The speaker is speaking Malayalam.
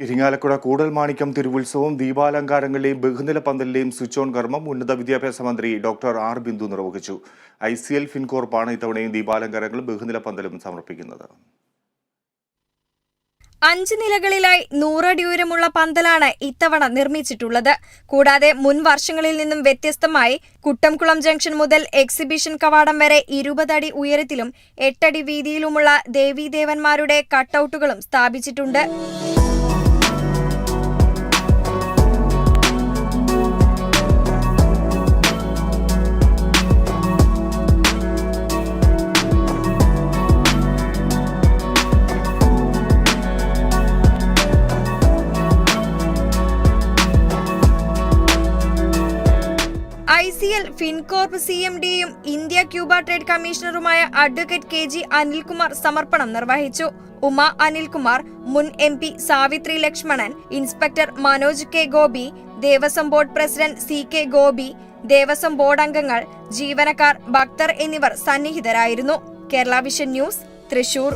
ഇരിങ്ങാലക്കുട കൂടൽ കൂടൽമാണിക്യം തിരുവുത്സവം ദീപാലങ്കാരങ്ങളുടെയും ബഹുനില പന്തലിലെയും സ്വിച്ച് ഓൺ കർമ്മം ഉന്നത വിദ്യാഭ്യാസ മന്ത്രി ഡോക്ടർ ആർ ബിന്ദു നിർവഹിച്ചു. ഐ സി എൽ ഫിൻകോർപ്പാണ് ഇത്തവണയും ദീപാലങ്കാരങ്ങളും ബഹുനില പന്തലും സമർപ്പിക്കുന്നത്. അഞ്ച് നിലകളിലായി നൂറടി ഉയരമുള്ള പന്തലാണ് ഇത്തവണ നിർമ്മിച്ചിട്ടുള്ളത്. കൂടാതെ മുൻ വർഷങ്ങളിൽ നിന്നും വ്യത്യസ്തമായി കുട്ടംകുളം ജംഗ്ഷൻ മുതൽ എക്സിബിഷൻ കവാടം വരെ ഇരുപതടി ഉയരത്തിലും എട്ടടി വീതിയിലുമുള്ള ദേവീദേവന്മാരുടെ കട്ടൌട്ടുകളും സ്ഥാപിച്ചിട്ടുണ്ട്. I C L Fincorp C M ഡിയും ഇന്ത്യ ക്യൂബ ട്രേഡ് കമ്മീഷണറുമായ അഡ്വക്കേറ്റ് കെ ജി അനിൽകുമാർ സമർപ്പണം നിർവഹിച്ചു. ഉമ അനിൽകുമാർ മുൻ M P Savithri Lakshmanan inspector Manoj K Gopi Devaswom board president C K Gopi Devaswom board അംഗങ്ങൾ ജീവനക്കാർ ഭക്തർ എന്നിവർ സന്നിഹിതരായിരുന്നു. Kerala vision news Thrissur.